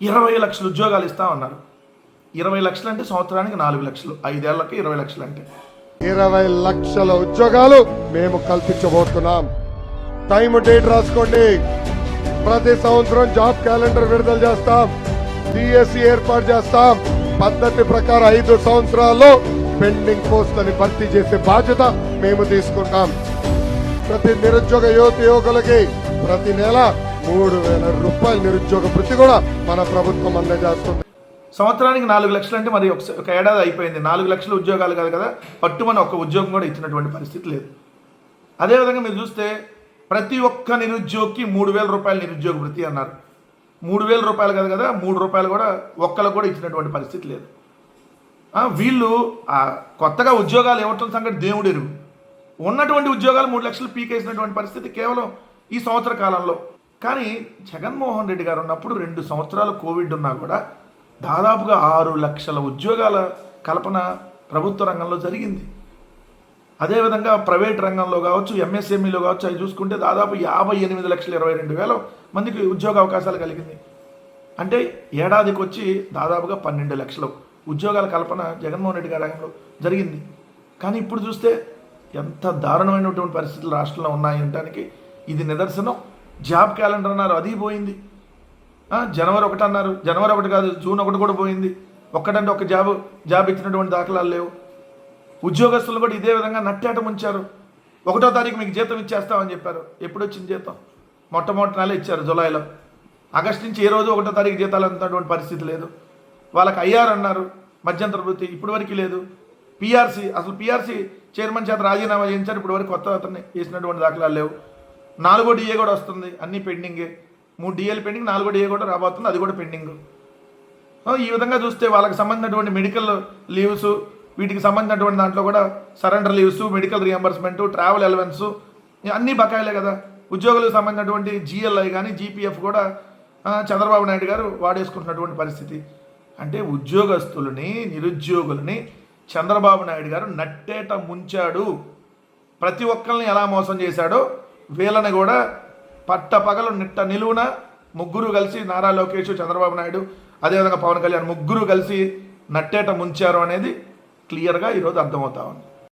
ఇరవై లక్షల ఉద్యోగాలు ఇస్తామన్నారు ఇరవై లక్షలు అంటే సంవత్సరానికి నాలుగు లక్షలు ఐదేళ్ళకి ఇరవై లక్షలు అంటే ఇరవై లక్షల ఉద్యోగాలు మేము కల్పించబోతున్నాం. టైం డేట్ రాసుకోండి. ప్రతి సంవత్సరం జాబ్ క్యాలెండర్ విడుదల చేస్తాం. డిఎస్సి ఏర్పాటు చేస్తాం. పద్ధతి ప్రకారం ఐదు సంవత్సరాల్లో పెండింగ్ పోస్టులని భర్తీ చేసే బాధ్యత మేము తీసుకుంటాం. ప్రతి నిరుద్యోగ యువత యువకులకి ప్రతి నెల మూడు వేల రూపాయల నిరుద్యోగ వృత్తి కూడా మన ప్రభుత్వం అందజేస్తుంది. సంవత్సరానికి నాలుగు లక్షలు అంటే మరి ఒక ఒక ఏడాది అయిపోయింది. నాలుగు లక్షల ఉద్యోగాలు కాదు కదా? పట్టుమని ఒక ఉద్యోగం కూడా ఇచ్చినటువంటి పరిస్థితి లేదు. అదేవిధంగా మీరు చూస్తే ప్రతి ఒక్క నిరుద్యోగికి మూడు వేల రూపాయల నిరుద్యోగ వృత్తి అన్నారు. మూడు వేల రూపాయలు కాదు కదా? మూడు రూపాయలు కూడా ఒక్కలకు కూడా ఇచ్చినటువంటి పరిస్థితి లేదు. వీళ్ళు కొత్తగా ఉద్యోగాలు ఇవ్వటం సంగతి దేవుడు ఉన్నటువంటి ఉద్యోగాలు మూడు లక్షలు పీకేసినటువంటి పరిస్థితి కేవలం ఈ సంవత్సర కాలంలో. కానీ జగన్మోహన్ రెడ్డి గారు ఉన్నప్పుడు రెండు సంవత్సరాలు కోవిడ్ ఉన్నా కూడా దాదాపుగా ఆరు లక్షల ఉద్యోగాల కల్పన ప్రభుత్వ రంగంలో జరిగింది. అదేవిధంగా ప్రైవేట్ రంగంలో కావచ్చు ఎంఎస్ఎంఈలో కావచ్చు అవి చూసుకుంటే దాదాపు యాభై ఎనిమిది లక్షల ఇరవై రెండు వేల మందికి ఉద్యోగ అవకాశాలు కలిగింది. అంటే ఏడాదికి వచ్చి దాదాపుగా పన్నెండు లక్షలు ఉద్యోగాల కల్పన జగన్మోహన్ రెడ్డి గారి రంగంలో జరిగింది. కానీ ఇప్పుడు చూస్తే ఎంత దారుణమైనటువంటి పరిస్థితులు రాష్ట్రంలో ఉన్నాయి ఇది నిదర్శనం. జాబ్ క్యాలెండర్ అన్నారు అది పోయింది. జనవరి ఒకటి అన్నారు. జనవరి ఒకటి కాదు జూన్ ఒకటి కూడా పోయింది. ఒక్కటంటే ఒక జాబ్ జాబ్ ఇచ్చినటువంటి దాఖలాలు లేవు. ఉద్యోగస్తులు కూడా ఇదే విధంగా నట్టేటం ఉంచారు ఒకటో తారీఖు మీకు జీతం ఇచ్చేస్తామని చెప్పారు. ఎప్పుడు వచ్చింది జీతం? మొట్టమొదటి నెల ఇచ్చారు జులైలో. ఆగస్టు నుంచి ఏ రోజు ఒకటో తారీఖు జీతాలు అందుతున్నటువంటి పరిస్థితి లేదు. వాళ్ళకి అయ్యారు అన్నారు. మధ్యంతర వృత్తి ఇప్పటి వరకు లేదు. పిఆర్సీ అసలు పిఆర్సీ చైర్మన్ చేత రాజీనామా చేయించారు. ఇప్పటి వరకు కొత్త అతన్ని వేసినటువంటి దాఖలాలు లేవు. నాలుగో డిఏ కూడా వస్తుంది. అన్నీ పెండింగే మూడు డిఏలు పెండింగ్ నాలుగో డిఏ కూడా రాబోతుంది. అది కూడా పెండింగ్ ఈ విధంగా చూస్తే వాళ్ళకి సంబంధించినటువంటి మెడికల్ లీవ్స్ వీటికి సంబంధించినటువంటి దాంట్లో కూడా surrender leaves medical reimbursement travel allowance అన్నీ బకాయిలే కదా. ఉద్యోగులకు సంబంధించినటువంటి జిఎల్ఐ కానీ జీపీఎఫ్ కూడా చంద్రబాబు నాయుడు గారు వాడేసుకుంటున్నటువంటి పరిస్థితి. అంటే ఉద్యోగస్తులని నిరుద్యోగులని చంద్రబాబు నాయుడు గారు నట్టేట ముంచాడు. ప్రతి ఒక్కరిని ఎలా మోసం చేశాడో వీళ్ళని కూడా పట్ట పగలు నిట్ట నిలువున ముగ్గురు కలిసి నారా లోకేష్ చంద్రబాబు నాయుడు అదేవిధంగా పవన్ కళ్యాణ్ ముగ్గురు కలిసి నట్టేట ముంచారు అనేది క్లియర్గా ఈరోజు అర్థమవుతా ఉంది.